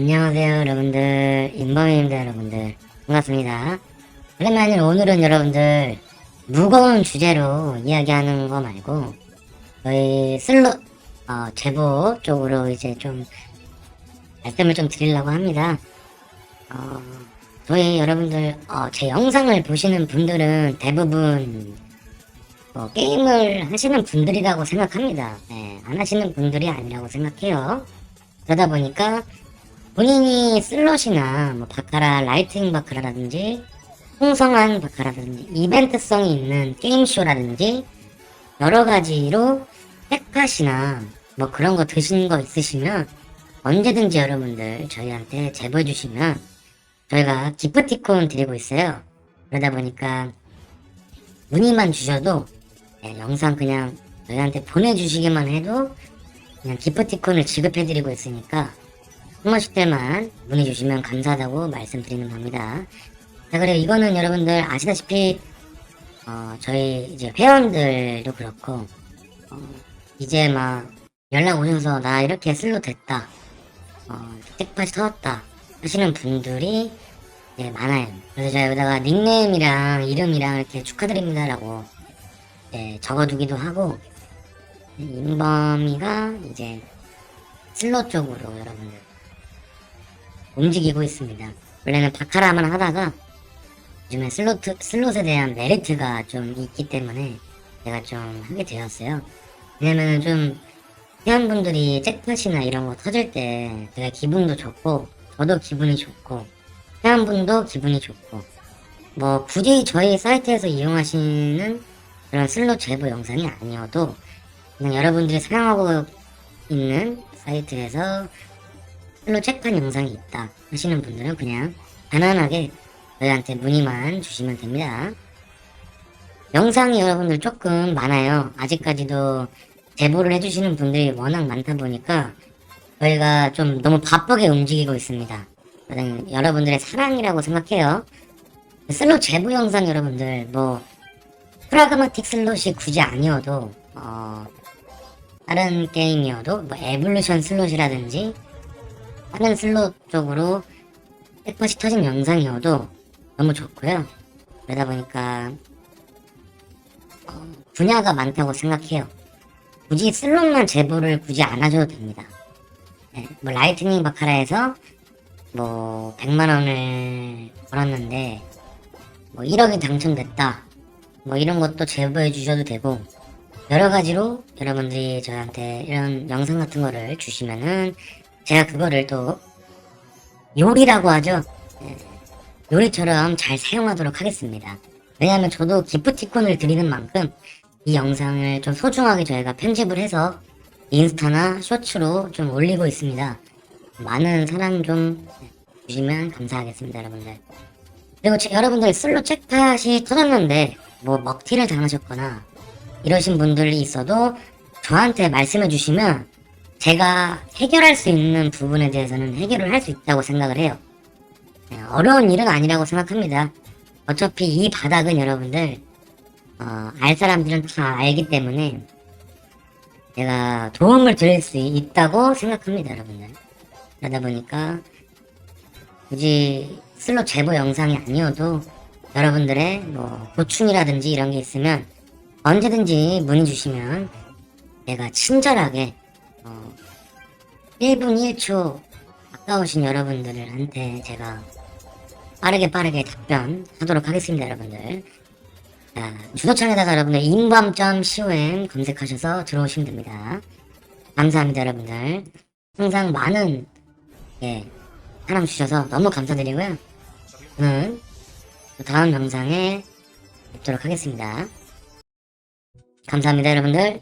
안녕하세요 여러분들. 인범입니다 여러분들. 반갑습니다. 오랜만에 오늘은 여러분들 무거운 주제로 이야기하는 거 말고 저희 슬로 어, 제보 쪽으로 이제 좀 말씀을 좀 드리려고 합니다. 어, 저희 여러분들 어, 제 영상을 보시는 분들은 대부분 뭐 게임을 하시는 분들이라고 생각합니다. 네, 안 하시는 분들이 아니라고 생각해요. 그러다 보니까 본인이 슬롯이나 뭐 바카라, 라이트닝 바카라라든지 풍성한 바카라든지 이벤트성이 있는 게임쇼라든지 여러 가지로 백팟이나 뭐 그런 거 드시는 거 있으시면 언제든지 여러분들 저희한테 제보해 주시면 저희가 기프티콘 드리고 있어요. 그러다 보니까 문의만 주셔도 네, 영상 그냥 저희한테 보내주시기만 해도 그냥 기프티콘을 지급해드리고 있으니까 한 번씩 때만 문의 주시면 감사하다고 말씀드리는 겁니다. 자, 그리고 이거는 여러분들 아시다시피, 어, 저희 이제 회원들도 그렇고, 어, 이제 막 연락 오셔서 나 이렇게 슬로 됐다. 어, 택팟이 터졌다. 하시는 분들이 예, 많아요. 그래서 제가 여기다가 닉네임이랑 이름이랑 이렇게 축하드립니다 라고 예, 적어두기도 하고, 인범이가 이제 슬롯 쪽으로 여러분들 움직이고 있습니다. 원래는 바카라만 하다가 요즘에 슬롯, 슬롯에 대한 메리트가 좀 있기 때문에 제가 좀 하게 되었어요. 왜냐면 좀 회원분들이 잭팟이나 이런 거 터질 때 되게 기분도 좋고 저도 기분이 좋고 회원분도 기분이 좋고 뭐 굳이 저희 사이트에서 이용하시는 그런 슬롯 제보 영상이 아니어도 그냥 여러분들이 사용하고 있는 사이트에서 슬롯 책판 영상이 있다 하시는 분들은 그냥 편안하게 저희한테 문의만 주시면 됩니다. 영상이 여러분들 조금 많아요. 아직까지도 제보를 해주시는 분들이 워낙 많다 보니까 저희가 좀 너무 바쁘게 움직이고 있습니다. 여러분들의 사랑이라고 생각해요. 슬롯 제보 영상 여러분들 뭐 프라그마틱 슬롯이 굳이 아니어도 어 다른 게임이어도 뭐 에볼루션 슬롯이라든지 다른 슬롯 쪽으로 백퍼시 터진 영상이어도 너무 좋고요. 그러다 보니까 어, 분야가 많다고 생각해요. 굳이 슬롯만 제보를 굳이 안 하셔도 됩니다. 네, 뭐 라이트닝 바카라에서 뭐 100만 원을 벌었는데 뭐 1억이 당첨됐다. 뭐 이런 것도 제보해 주셔도 되고 여러 가지로 여러분들이 저한테 이런 영상 같은 거를 주시면은 제가 그거를 또 요리라고 하죠. 예, 요리처럼 잘 사용하도록 하겠습니다. 왜냐하면 저도 기프티콘을 드리는 만큼 이 영상을 좀 소중하게 저희가 편집을 해서 인스타나 쇼츠로 좀 올리고 있습니다. 많은 사랑 좀 주시면 감사하겠습니다, 여러분들. 그리고 제- 여러분들 슬로 책팟이 터졌는데 뭐 먹튀를 당하셨거나 이러신 분들이 있어도 저한테 말씀해 주시면 제가 해결할 수 있는 부분에 대해서는 해결을 할 수 있다고 생각을 해요. 네, 어려운 일은 아니라고 생각합니다. 어차피 이 바닥은 여러분들 어, 알 사람들은 다 알기 때문에 제가 도움을 드릴 수 있다고 생각합니다, 여러분들. 그러다 보니까 굳이 슬롯 제보 영상이 아니어도 여러분들의 뭐 고충이라든지 이런 게 있으면 언제든지 문의 주시면 제가 친절하게 어, 1분 1초. 아까우신 여러분들한테 제가 빠르게 빠르게 답변하도록 하겠습니다 여러분들. 자, 주소창에다가 여러분들 인밤.com 검색하셔서 들어오시면 됩니다. 감사합니다 여러분들. 항상 많은 예, 사랑 주셔서 너무 감사드리고요. 저는 또 다음 영상에 뵙도록 하겠습니다. 감사합니다 여러분들